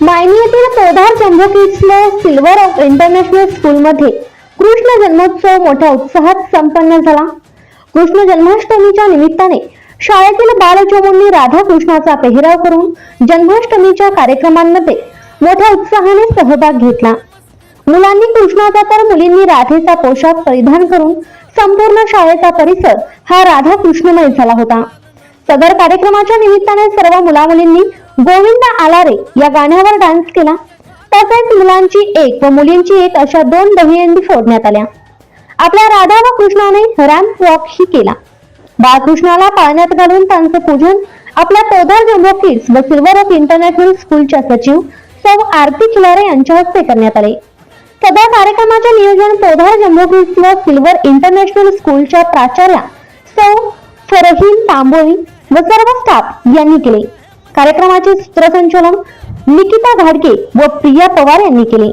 मायनी येथील Podar jumbo silver of international स्कूलमध्ये कृष्ण जन्मोत्सव मोठ्या उत्साहात संपन्न झाला. कृष्ण जन्माष्टमीच्या निमित्ताने शाळेतील बालचोमुंनी राधाकृष्णाचा पेहराव करून जन्माष्टमीच्या कार्यक्रमांमध्ये मोठ्या उत्साहाने सहभाग घेतला. मुलांनी कृष्णाचा तर मुलींनी राधेचा पोशाख परिधान करून संपूर्ण शाळेचा परिसर हा राधा कृष्णमय झाला होता. सदर कार्यक्रमाच्या निमित्ताने सर्व मुलामुलींनी गोविंद आलारे या गाण्यावर डान्स केला. तसेच मुलांची एक व मुलींची एक अशा दोन दहीहंडी फोडण्यात आल्या. आपल्या राधा व कृष्णाने रॅम्प वॉक ही केला. बाळकृष्णाला पाळण्यात घालून त्यांचं पूजन आपल्या पोदार जम्बो किड्स व सिल्वर ऑफ इंटरनॅशनल स्कूलच्या सचिव सौ आरती खिलारे यांच्या हस्ते करण्यात आले. सदर कार्यक्रमाचे नियोजन पोधार जम्बो किड्स व सिल्वर इंटरनॅशनल स्कूलच्या प्राचार्या सौ फरहीन तांबोळी व सर्व स्टाफ यांनी केले. कार्यक्रमाचे सूत्रसंचालन निकिता घाडगे व प्रिया पवार यांनी केले.